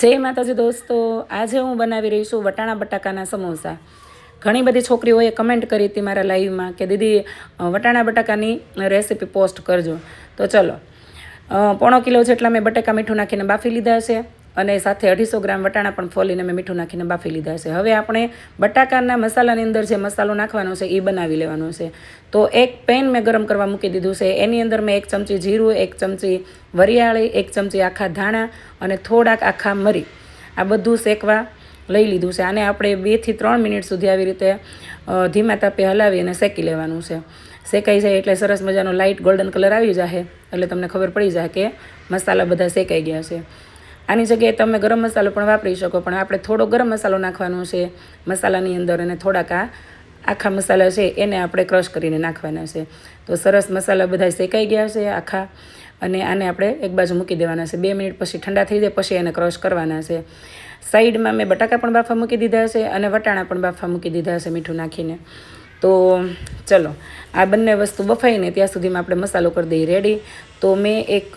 જય માતાજી દોસ્તો, આજે હું બનાવી રહી છું વટાણા બટાકાના સમોસા. ઘણી બધી છોકરીઓએ કમેન્ટ કરી હતી મારા લાઈવમાં કે દીદી વટાણા બટાકાની રેસીપી પોસ્ટ કરજો. તો ચલો પોણો કિલો જેટલા મેં બટાકા મીઠું નાખીને બાફી લીધા છે. અને સાથે અઢીસો ગ્રામ વટાણા પણ ફોલીને મેં મીઠું નાખીને બાફી લીધા છે. હવે આપણે બટાકાના મસાલાની અંદર જે મસાલો નાખવાનો છે એ બનાવી લેવાનો છે. તો એક પેન મેં ગરમ કરવા મૂકી દીધું છે. એની અંદર મેં એક ચમચી જીરું, એક ચમચી વરિયાળી, એક ચમચી આખા ધાણા અને થોડાક આખા મરી. આ બધું શેકવા લઈ લીધું છે. આને આપણે બેથી ત્રણ મિનિટ સુધી આવી રીતે ધીમા તાપે હલાવી અને શેકી લેવાનું છે. શેકાઈ જાય એટલે સરસ મજાનો લાઇટ ગોલ્ડન કલર આવી જાય એટલે તમને ખબર પડી જાય કે મસાલા બધા શેકાઈ ગયા છે. આની જગ્યાએ તમે ગરમ મસાલો પણ વાપરી શકો, પણ આપણે થોડો ગરમ મસાલો નાખવાનો છે મસાલાની અંદર અને થોડાક આ આખા મસાલા છે એને આપણે ક્રશ કરીને નાખવાના છે. તો સરસ મસાલા બધા શેકાઈ ગયા છે આખા, અને આને આપણે એક બાજુ મૂકી દેવાના છે. બે મિનિટ પછી ઠંડા થઈ જાય પછી એને ક્રશ કરવાના છે. સાઈડમાં મેં બટાકા પણ બાફા મૂકી દીધા છે અને વટાણા પણ બાફા મૂકી દીધા છે મીઠું નાખીને. તો ચલો, આ બંને વસ્તુ બફાઈને ત્યાં સુધીમાં આપણે મસાલો કરી દઈએ રેડી તો મેં એક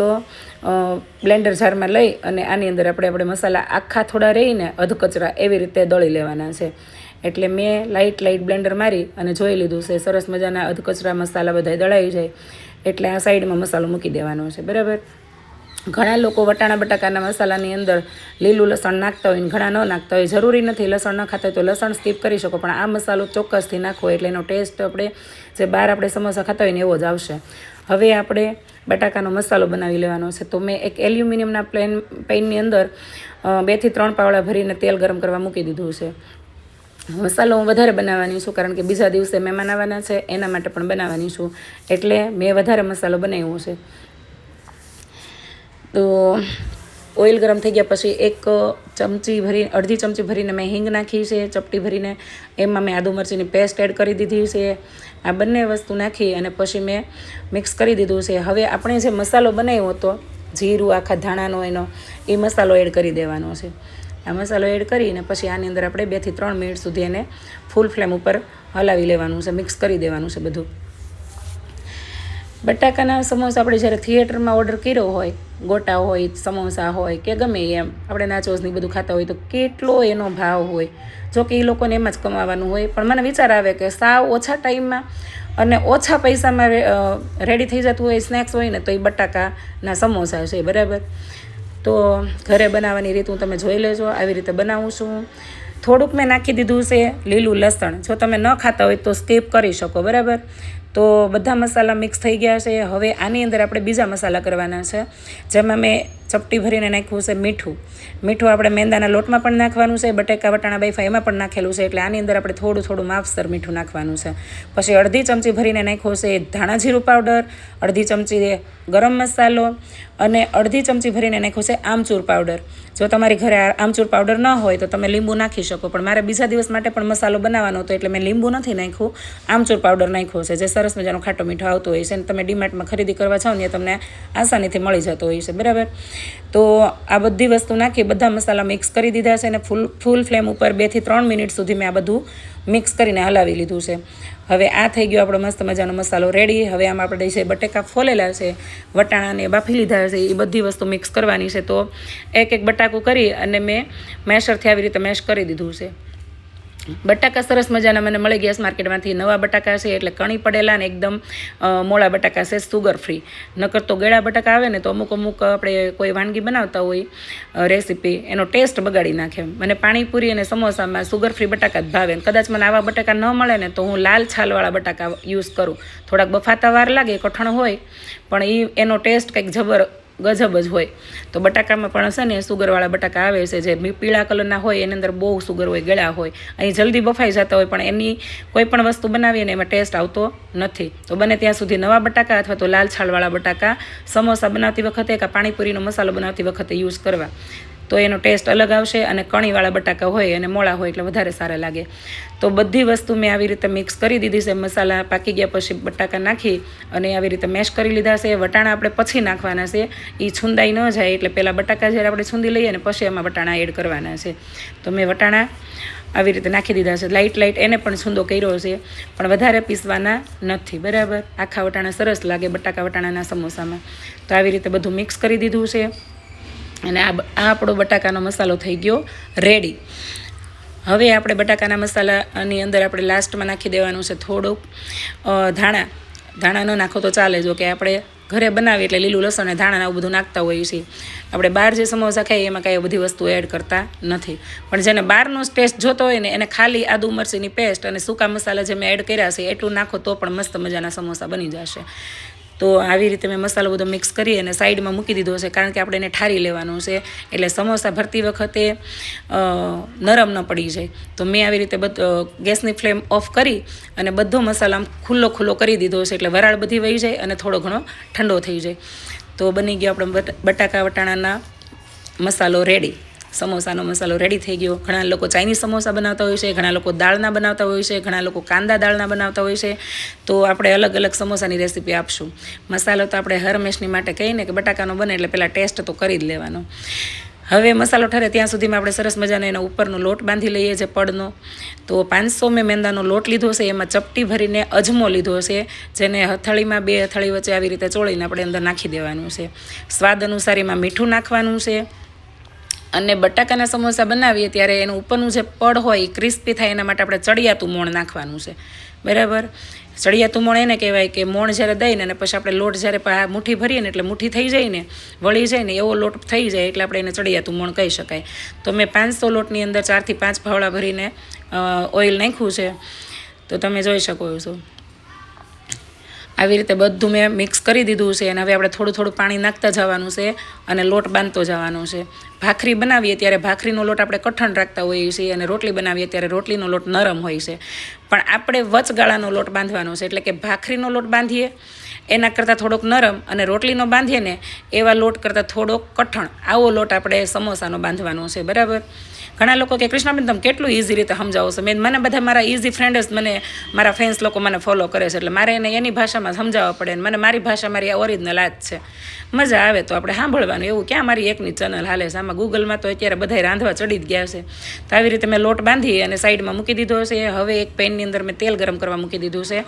બ્લેન્ડર જારમાં લઈ અને આની અંદર આપણે આપણે મસાલા આખા થોડા રહીને અધકચરા એવી રીતે દળી લેવાના છે. એટલે મેં લાઇટ લાઇટ બ્લેન્ડર મારી અને જોઈ લીધું છે, સરસ મજાના અધકચરા મસાલા બધા દળાઈ જાય. એટલે આ સાઈડમાં મસાલો મૂકી દેવાનો છે, બરાબર? ઘણા લોકો વટાણા બટાકાના મસાલાની અંદર લીલું લસણ નાખતા હોય ઘણા ન નાખતા હોય. જરૂરી નથી લસણ ન ખાતા હોય તો લસણ સ્કીપ કરી શકો, પણ આ મસાલો ચોક્કસથી નાખવો એટલે એનો ટેસ્ટ આપણે જે બહાર આપણે સમોસા ખાતા હોય ને એવો જ આવશે. હવે આપણે બટાકાનો મસાલો બનાવી લેવાનો છે. તો મેં એક એલ્યુમિનિયમના પ્લેન પેનની અંદર બેથી ત્રણ પાવડા ભરીને તેલ ગરમ કરવા મૂકી દીધું છે. મસાલો હું વધારે બનાવવાની છું કારણ કે બીજા દિવસે મહેમાન આવવાના છે, એના માટે પણ બનાવવાની છું. એટલે મેં વધારે મસાલો બનાવ્યો છે. તો ઓઇલ ગરમ થઈ ગયા પછી એક ચમચી ભરી, અડધી ચમચી ભરીને મેં હિંગ નાખી છે, ચપટી ભરીને. એમાં મેં આદુ મરચીની પેસ્ટ એડ કરી દીધી છે. આ બંને વસ્તુ નાખી અને પછી મેં મિક્સ કરી દીધું છે. હવે આપણે જે મસાલો બનાવ્યો હતો, જીરું, આખા ધાણાનો એનો, એ મસાલો એડ કરી દેવાનો છે. આ મસાલો એડ કરીને પછી આની અંદર આપણે બેથી ત્રણ મિનિટ સુધી એને ફૂલ ફ્લેમ ઉપર હલાવી લેવાનું છે, મિક્સ કરી દેવાનું છે બધું. બટાકાના સમોસા આપણે જ્યારે થિયેટરમાં ઓર્ડર કર્યો હોય, ગોટા હોય, સમોસા હોય કે ગમે એમ, આપણે નાચોસની બધું ખાતા હોય તો કેટલો એનો ભાવ હોય. જો કે એ લોકોને એમ જ કમાવાનું હોય. પણ મને વિચાર આવે કે સાવ ઓછા ટાઈમમાં અને ઓછા પૈસામાં રેડી થઈ જતું હોય સ્નેક્સ હોય ને, તો એ બટાકાના સમોસા છે, બરાબર? તો ઘરે બનાવવાની રીત હું તમે જોઈ લેજો. આવી રીતે બનાવું છું. થોડુંક મેં નાખી દીધું છે લીલું લસણ. જો તમે ન ખાતા હોય તો સ્કીપ કરી શકો, બરાબર? તો બધા મસાલા મિક્સ થઈ ગયા છે. હવે આની અંદર આપણે બીજા મસાલા કરવાના છે. જેમાં મેં ચપટી ભરીને નાખ્યું છે મીઠું. મીઠું આપણે મેંદાના લોટમાં પણ નાખવાનું છે, બટેકા, વટાણા બાઈફા એમાં પણ નાખેલું છે. એટલે આની અંદર આપણે થોડું થોડું માપસર મીઠું નાખવાનું છે. પછી અડધી ચમચી ભરીને નાખ્યો છે ધાણા જીરું પાવડર, અડધી ચમચી ગરમ મસાલો અને અડધી ચમચી ભરીને નાખ્યો છે આમચૂર પાવડર. જો તમારી ઘરે આમચૂર પાવડર ન હોય તો તમે લીંબુ નાખી શકો. પણ મારે બીજા દિવસ માટે પણ મસાલો બનાવવાનો હતો એટલે મેં લીંબુ નથી નાખ્યું, આમચૂર પાવડર નાખ્યો છે. જે સરસ મજાનો ખાટો મીઠો આવતો હોય છે અને તમે ડીમાર્ટમાં ખરીદી કરવા જાઓ ને તમને આસાનીથી મળી જતો હોય છે, બરાબર? તો આ બધી વસ્તુ નાખી, બધા મસાલા મિક્સ કરી દીધા છે અને ફૂલ ફૂલ ફ્લેમ ઉપર બેથી ત્રણ મિનિટ સુધી મેં આ બધું મિક્સ કરીને હલાવી લીધું છે. હવે આ થઈ ગયો આપણો મસ્ત મજાનો મસાલો રેડી હવે આમાં આપણે છે બટેકા ફોલેલા છે વટાણાને બાફી લીધા છે, એ બધી વસ્તુ મિક્સ કરવાની છે. તો એક એક બટાકું કરી અને મેં મેશરથી આવી રીતે મેશ કરી દીધું છે. બટાકા સરસ મજાના મને મળી ગયા માર્કેટમાંથી. નવા બટાકા છે એટલે કણી પડેલા ને એકદમ મોળા બટાકા છે સુગર ફ્રી નકર તો ગળા બટાકા આવે ને તો અમુક અમુક આપણે કોઈ વાનગી બનાવતા હોય રેસીપી એનો ટેસ્ટ બગાડી નાખે. મને પાણીપુરી અને સમોસામાં સુગર ફ્રી બટાકા જ ભાવે. કદાચ મને આવા બટાકા ન મળે ને તો હું લાલ છાલવાળા બટાકા યુઝ કરું. થોડાક બફાતા વાર લાગે, કઠણ હોય, પણ એ એનો ટેસ્ટ કંઈક જબર ગજબ જ હોય. તો બટાકામાં પણ છે ને, સુગરવાળા બટાકા આવે છે, જે પીળા કલરના હોય, એની અંદર બહુ સુગર હોય, ગળા હોય. અહીં જલ્દી બફાઈ જતા હોય, પણ એની કોઈ પણ વસ્તુ બનાવીએ ને એમાં ટેસ્ટ આવતો નથી. તો બને ત્યાં સુધી નવા બટાકા અથવા તો લાલ છાલવાળા બટાકા, સમોસા બનાવતી વખતે કે પાણીપુરીનો મસાલો બનાવતી વખતે યુઝ કરવા. તો એનો ટેસ્ટ અલગ આવશે અને કણીવાળા બટાકા હોય અને મોળા હોય એટલે વધારે સારા લાગે. તો બધી વસ્તુ મેં આવી રીતે મિક્સ કરી દીધી છે. મસાલા પાકી ગયા પછી બટાકા નાખી અને આવી રીતે મેશ કરી લીધા છે. વટાણા આપણે પછી નાખવાના છે. એ છુંદાઈ ન જાય એટલે પહેલાં બટાકા જ્યારે આપણે છુંદી લઈએ ને પછી એમાં વટાણા એડ કરવાના છે. તો મેં વટાણા આવી રીતે નાખી દીધા છે. લાઇટ લાઇટ એને પણ છૂંદો કર્યો છે. પણ વધારે પીસવાના નથી. બરાબર? આખા વટાણા સરસ લાગે બટાકા વટાણાના સમોસામાં. તો આવી રીતે બધું મિક્સ કરી દીધું છે. અને આ આ આપણો બટાકાનો મસાલો થઈ ગયો રેડી હવે આપણે બટાકાના મસાલાની અંદર આપણે લાસ્ટમાં નાખી દેવાનું છે થોડુંક. ધાણા. ધાણા ન નાખો તો ચાલે, જો કે આપણે ઘરે બનાવીએ એટલે લીલું, લસણ અને ધાણાને આવું બધું નાખતા હોઈએ છીએ. આપણે બહાર જે સમોસા ખાઈએ એમાં કાંઈ બધી વસ્તુ એડ કરતા નથી. પણ જેને બહારનો ટેસ્ટ જોતો હોય ને, એને ખાલી આદુ મરચીની પેસ્ટ અને સૂકા મસાલા જે મેં એડ કર્યા છે, એટલું નાખો તો પણ મસ્ત મજાના સમોસા બની જશે. તો આવી રીતે મેં મસાલો બધો મિક્સ કરી અને સાઈડમાં મૂકી દીધો છે, કારણ કે આપણે એને ઠારી લેવાનું છે. એટલે સમોસા ભરતી વખતે નરમ ન પડી જાય. તો મેં આવી રીતે બધો ગેસની ફ્લેમ ઓફ કરી અને બધો મસાલો આમ ખુલ્લો ખુલ્લો કરી દીધો છે, એટલે વરાળ બધી વહી જાય અને થોડો ઘણો ઠંડો થઈ જાય. તો બની ગયો આપણે બટાકા વટાણાના મસાલો રેડી સમોસાનો મસાલો રેડી થઈ ગયો. ઘણા લોકો ચાઇનીઝ સમોસા બનાવતા હોય છે, ઘણા લોકો દાળના બનાવતા હોય છે, ઘણા લોકો કાંદા દાળના બનાવતા હોય છે. તો આપણે અલગ અલગ સમોસાની રેસીપી આપશું. મસાલો તો આપણે હર હંમેશની માટે કહીને કે બટાકાનો બને એટલે પહેલાં ટેસ્ટ તો કરી જ લેવાનો. હવે મસાલો ઠરે ત્યાં સુધીમાં આપણે સરસ મજાનો એનો ઉપરનો લોટ બાંધી લઈએ છીએ પડનો. તો પાંચસો મેં મેંદાનો લોટ લીધો છે, એમાં ચપટી ભરીને અજમો લીધો છે, જેને હથળીમાં બે હથળી વચ્ચે આવી રીતે ચોળીને આપણે અંદર નાખી દેવાનું છે. સ્વાદ અનુસાર એમાં મીઠું નાખવાનું છે. અને બટાકાના સમોસા બનાવીએ ત્યારે એનું ઉપરનું જે પડ હોય એ ક્રિસ્પી થાય, એના માટે આપણે ચડિયાતું મોણ નાખવાનું છે. બરાબર? ચડિયાતું મોણ એને કહેવાય કે મોણ જ્યારે દઈને અને પછી આપણે લોટ જ્યારે મુઠ્ઠી ભરીએ ને એટલે મુઠ્ઠી થઈ જાય ને, વળી જાય ને એવો લોટ થઈ જાય એટલે આપણે એને ચડિયાતું મોણ કહી શકાય. તો મેં પાંચસો લોટની અંદર ચારથી પાંચ ફાવડા ભરીને ઓઇલ નાખ્યું છે. તો તમે જોઈ શકો છો. આવી રીતે બધું મેં મિક્સ કરી દીધું છે અને હવે આપણે થોડું થોડું પાણી નાખતા જવાનું છે અને લોટ બાંધતો જવાનો છે. ભાખરી બનાવીએ ત્યારે ભાખરીનો લોટ આપણે કઠણ રાખતા હોઈએ છીએ અને રોટલી બનાવીએ ત્યારે રોટલીનો લોટ નરમ હોય છે. પણ આપણે વચગાળાનો લોટ બાંધવાનો છે એટલે કે ભાખરીનો લોટ બાંધીએ, એના કરતાં થોડોક નરમ અને રોટલીનો બાંધીએ ને એવા લોટ કરતાં થોડોક કઠણ. આવો લોટ આપણે સમોસાનો બાંધવાનો છે, બરાબર? ઘણા લોકો કે કૃષ્ણાબેન તમે કેટલું ઇઝી રીતે સમજાવો છો? મેં, મને બધા મારા ઇઝી ફ્રેન્ડ જ મને, મારા ફેન્સ લોકો મને ફોલો કરે છે. એટલે મારે એને એની ભાષામાં સમજાવવા પડે ને મને મારી ભાષા મારી ઓરિજિનલ આ જ છે. મજા આવે તો આપણે સાંભળવાનું. એવું ક્યાં મારી એકની ચેનલ હાલે છે? આમાં ગૂગલમાં તો અત્યારે બધાય રાંધવા ચડી જ ગયા છે. તો આવી રીતે મેં લોટ બાંધી અને સાઈડમાં મૂકી દીધો છે. હવે એક પેનની અંદર મેં તેલ ગરમ કરવા મૂકી દીધું છે.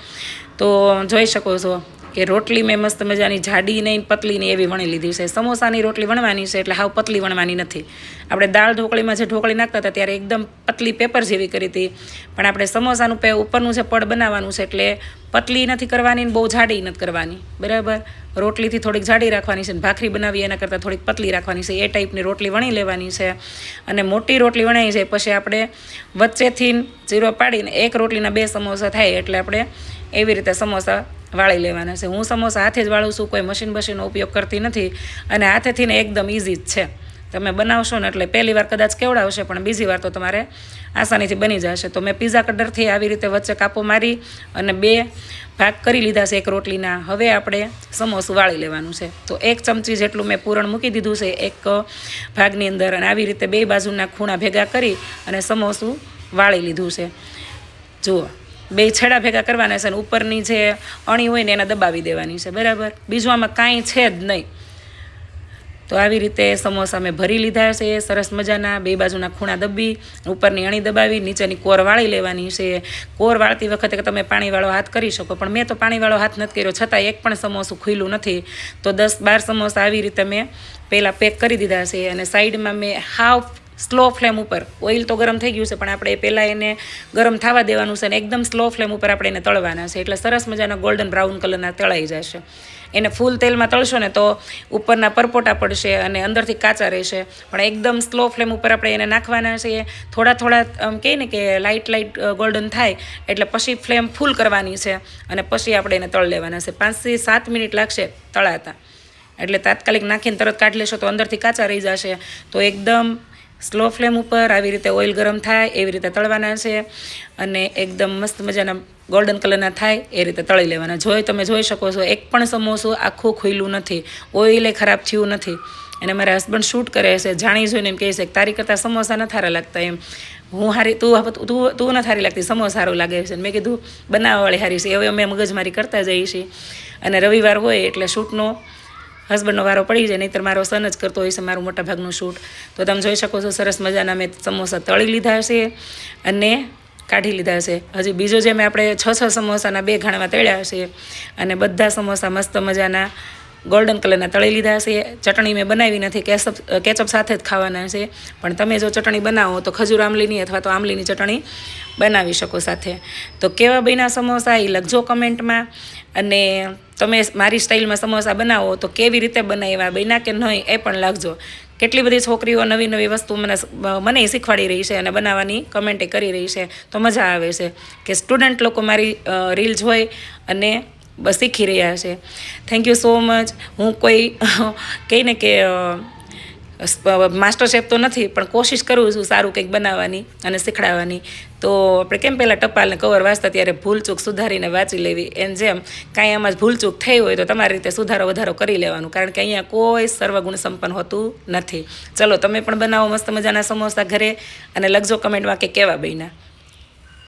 તો જોઈ શકો છો કે રોટલી મેં મસ્ત મજાની જાડી નહીં પતલી નહીં એવી વણી લીધી છે. સમોસાની રોટલી વણવાની છે એટલે હાવ પતલી વણવાની નથી. આપણે દાળ ઢોકળીમાં જે ઢોકળી નાખતા હતા ત્યારે એકદમ પતલી પેપર જેવી કરી હતી. પણ આપણે સમોસાનું પે ઉપરનું જે પડ બનાવવાનું છે એટલે પતલી નથી કરવાની બહુ જાડી નથી કરવાની. બરાબર? રોટલીથી થોડીક જાડી રાખવાની છે ભાખરી બનાવીએ એના કરતાં થોડીક પતલી રાખવાની છે. એ ટાઈપની રોટલી વણી લેવાની છે. અને મોટી રોટલી વણાઈ જાય પછી આપણે વચ્ચેથી જીરો પાડીને એક રોટલીના બે સમોસા થાય એટલે આપણે એવી રીતે સમોસા વાળી લેવાના છે. હું સમોસા હાથે જ વાળું છું, કોઈ મશીન બશીનનો ઉપયોગ કરતી નથી અને હાથેથી ને એકદમ ઇઝી જ છે. તમે બનાવશો ને એટલે પહેલી વાર કદાચ કેવડાવશે, પણ બીજી વાર તો તમારે આસાનીથી બની જશે. તો મેં પીઝા કટરથી આવી રીતે વચ્ચે કાપો મારી અને બે ભાગ કરી લીધા છે, એક રોટલીના. હવે આપણે સમોસું વાળી લેવાનું છે. તો એક ચમચી જેટલું મેં પૂરણ મૂકી દીધું છે, એક ભાગની અંદર અને આવી રીતે બે બાજુના ખૂણા ભેગા કરી અને સમોસું વાળી લીધું છે. જુઓ. બે છેડા ભેગા કરવાના છે અને ઉપરની જે અણી હોય ને એને દબાવી દેવાની છે, બરાબર? બીજું આમાં કાંઈ છે જ નહીં. તો આવી રીતે સમોસા મેં ભરી લીધા છે, સરસ મજાના. બે બાજુના ખૂણા દબી, ઉપરની અણી દબાવી, નીચેની કોર વાળી લેવાની છે. કોર વાળતી વખતે તમે પાણીવાળો હાથ કરી શકો, પણ મેં તો પાણીવાળો હાથ નથી કર્યો છતાં એક પણ સમોસું ખુલ્લું નથી. તો દસ બાર સમોસા આવી રીતે મેં પહેલાં પેક કરી દીધા છે અને સાઈડમાં મેં હાફ સ્લો ફ્લેમ ઉપર. ઓઇલ તો ગરમ થઈ ગયું છે, પણ આપણે પહેલાં એને ગરમ થવા દેવાનું છે અને એકદમ સ્લો ફ્લેમ ઉપર આપણે એને તળવાના છે. એટલે સરસ મજાના ગોલ્ડન બ્રાઉન કલરના તળાઈ જશે. એને ફૂલ તેલમાં તળશો ને તો ઉપરના પરપોટા પડશે અને અંદરથી કાચા રહેશે. પણ એકદમ સ્લો ફ્લેમ ઉપર આપણે એને નાખવાના છે થોડા થોડા, આમ કહે ને કે લાઇટ લાઇટ ગોલ્ડન થાય, એટલે પછી ફ્લેમ ફૂલ કરવાની છે અને પછી આપણે એને તળ લેવાના છે. પાંચથી સાત મિનિટ લાગશે તળાતા. એટલે તાત્કાલિક નાખીને તરત કાઢી લેશો તો અંદરથી કાચા રહી જશે. તો એકદમ સ્લો ફ્લેમ ઉપર આવી રીતે ઓઇલ ગરમ થાય, એવી રીતે તળવાના છે અને એકદમ મસ્ત મજાના ગોલ્ડન કલરના થાય, એ રીતે તળી લેવાના. જોઈ તમે જોઈ શકો છો, એક પણ સમોસું આખું ખુલ્લું નથી. ઓઇલે ખરાબ થયું નથી. અને મારા હસબન્ડ શૂટ કરે છે, જાણી જોઈને એમ કહે છે કે તારી કરતાં સમોસા ન થારા લાગતા એમ. હું હારી, તું તું તું ન થારી લાગતી, સમોસા સારું લાગે છે. મેં કીધું બનાવવાવાળી હારી છે. હવે અમે મગજમારી કરતા જઈએ છીએ. અને રવિવાર હોય એટલે શૂટનો હસબન્ડનો વારો પડી જાય નહીં મારો સન જ કરતો હોય છે, મારું મોટા ભાગનું શૂટ તો તમે જોઈ શકો છો, સરસ મજાના મેં સમોસા તળી લીધા છે અને કાઢી લીધા છે. હજી બીજો જે મેં આપણે છ છ સમોસાના બે ઘાણમાં તળ્યા છે અને બધા સમોસા મસ્ત મજાના ગોલ્ડન કલરના તળી લીધા છે ચટણી મેં બનાવી નથી, કેસપ કેચઅપ સાથે જ ખાવાના છે. પણ તમે જો ચટણી બનાવો તો ખજૂર આમલીની અથવા તો આમલીની ચટણી બનાવી શકો સાથે. તો કેવા બન્યા સમોસા એ લખજો કમેન્ટમાં. અને તમે મારી સ્ટાઇલમાં સમોસા બનાવો તો કેવી રીતે બનાવ્યા, બન્યા કે નહીં એ પણ લખજો. કેટલી બધી છોકરીઓ નવી નવી વસ્તુ મને મને શીખવાડી રહી છે અને બનાવવાની કમેન્ટે કરી રહી છે. તો મજા આવે છે કે સ્ટુડન્ટ લોકો મારી રીલ જોઈ અને શીખી રહ્યા છે. થેન્ક યુ સો મચ હું કોઈ, કહીને કે માસ્ટર શેફ તો નથી, પણ કોશિશ કરું છું સારું કંઈક બનાવવાની અને શીખડાવવાની. તો આપણે કેમ પહેલાં ટપાલને કવર વાંચતા ત્યારે ભૂલચૂક સુધારીને વાંચી લેવી. એમ જેમ, કાંઈ આમાં ભૂલચૂક થઈ હોય તો તમારી રીતે સુધારો વધારો કરી લેવાનું. કારણ કે અહીંયા કોઈ સર્વગુણ સંપન્ન હોતું નથી. ચલો, તમે પણ બનાવો મસ્ત મજાના સમોસા ઘરે અને લખજો કમેન્ટમાં કે કેવા બન્યા.